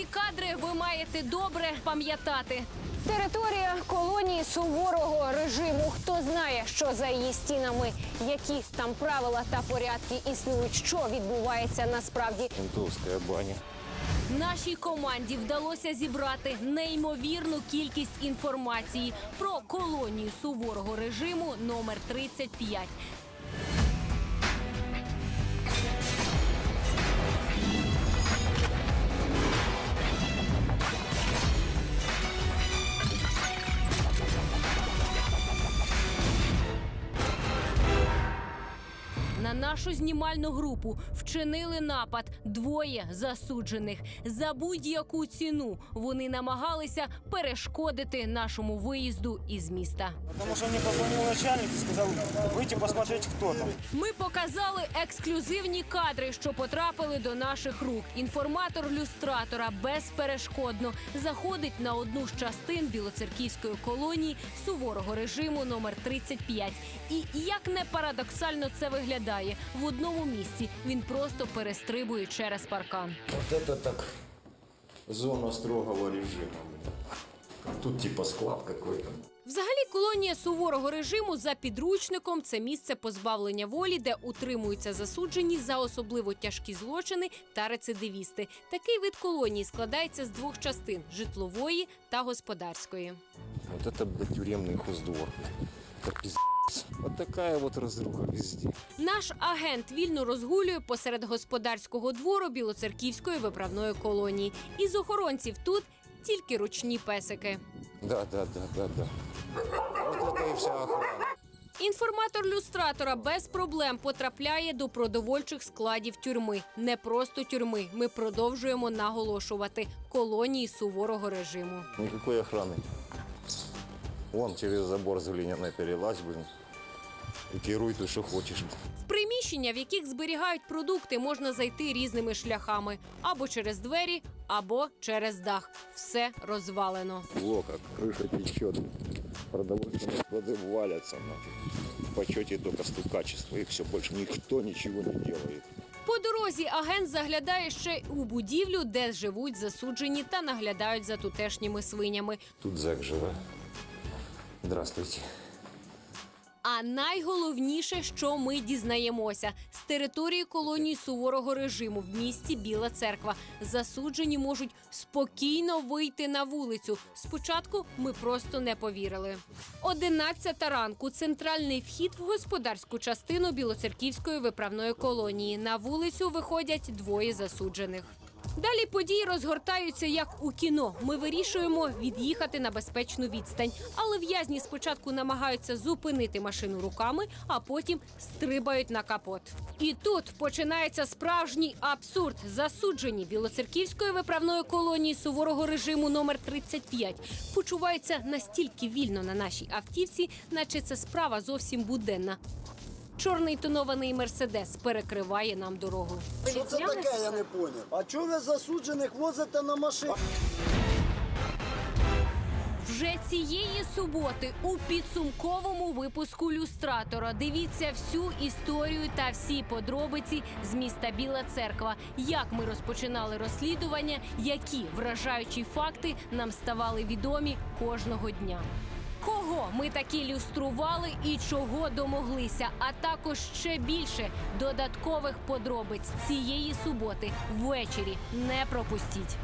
кадри ви маєте добре пам'ятати. Територія колонії суворого режиму. Хто знає, що за її стінами, які там правила та порядки існують, що відбувається насправді. Ментовская баня. Нашій команді вдалося зібрати неймовірну кількість інформації про колонію суворого режиму номер 35. На нашу знімальну групу вчинили напад двоє засуджених. За будь-яку ціну вони намагалися перешкодити нашому виїзду із міста. Потому что мне позвонил начальник и сказал выйти посмотреть, кто там. Ми показали ексклюзивні кадри, що потрапили до наших рук. Інформатор люстратора безперешкодно заходить на одну з частин білоцерківської колонії суворого режиму номер 35. І як не парадоксально це виглядає, в одному місці він просто перестрибує через паркан. Вот это так зона строгого режима. блин. Тут типа склад какой-то. Взагалі, колонія суворого режиму за підручником це місце позбавлення волі, де утримуються засуджені за особливо тяжкі злочини та рецидивісти. Такий вид колонії складається з двох частин житлової та господарської. Вот это, блядь, тюремный хоздвор. Это пиздец. Вот такая вот разруха везде. Наш агент вільно розгулює посеред господарського двору білоцерківської виправної колонії. Із охоронців тут тільки ручні песики. Да, да, да, да, да. Вот это и вся охрана. Інформатор люстратора без проблем потрапляє до продовольчих складів тюрми. Не просто тюрми. Ми продовжуємо наголошувати колонії суворого режиму. Никакой охраны. Вон через забор с глиняной перелазь, блин И керуй ты, что хочешь. В приміщення, в яких зберігають продукти, можна зайти різними шляхами або через двері, або через дах. Все розвалено. Во как, крыша течет. Продовольственные склады валятся. нахуй. В почете только стукачество. И все, больше никто ничего не делает. По дорозі агент заглядає ще й у будівлю, де живуть засуджені та наглядають за тутешніми свинями. Тут зэк живе. Здравствуйте. А найголовніше, що ми дізнаємося, з території колонії суворого режиму в місті Біла Церква засуджені можуть спокійно вийти на вулицю. Спочатку ми просто не повірили. Одинадцята ранку центральний вхід в господарську частину білоцерківської виправної колонії. На вулицю виходять двоє засуджених. Далі події розгортаються як у кіно. Ми вирішуємо від'їхати на безпечну відстань, але в'язні спочатку намагаються зупинити машину руками, а потім стрибають на капот. І тут починається справжній абсурд. Засуджені білоцерківської виправної колонії суворого режиму номер 35 почуваються настільки вільно на нашій автівці, наче це справа зовсім буденна. Чорний тонований мерседес перекриває нам дорогу. Що це таке, я не поняв. А чого ви засуджених возите на машині? Вже цієї суботи у підсумковому випуску люстратора дивіться всю історію та всі подробиці з міста Біла Церква. Як ми розпочинали розслідування, які вражаючі факти нам ставали відомі кожного дня. Кого ми такі люстрували і чого домоглися, а також ще більше додаткових подробиць цієї суботи ввечері. Не пропустіть.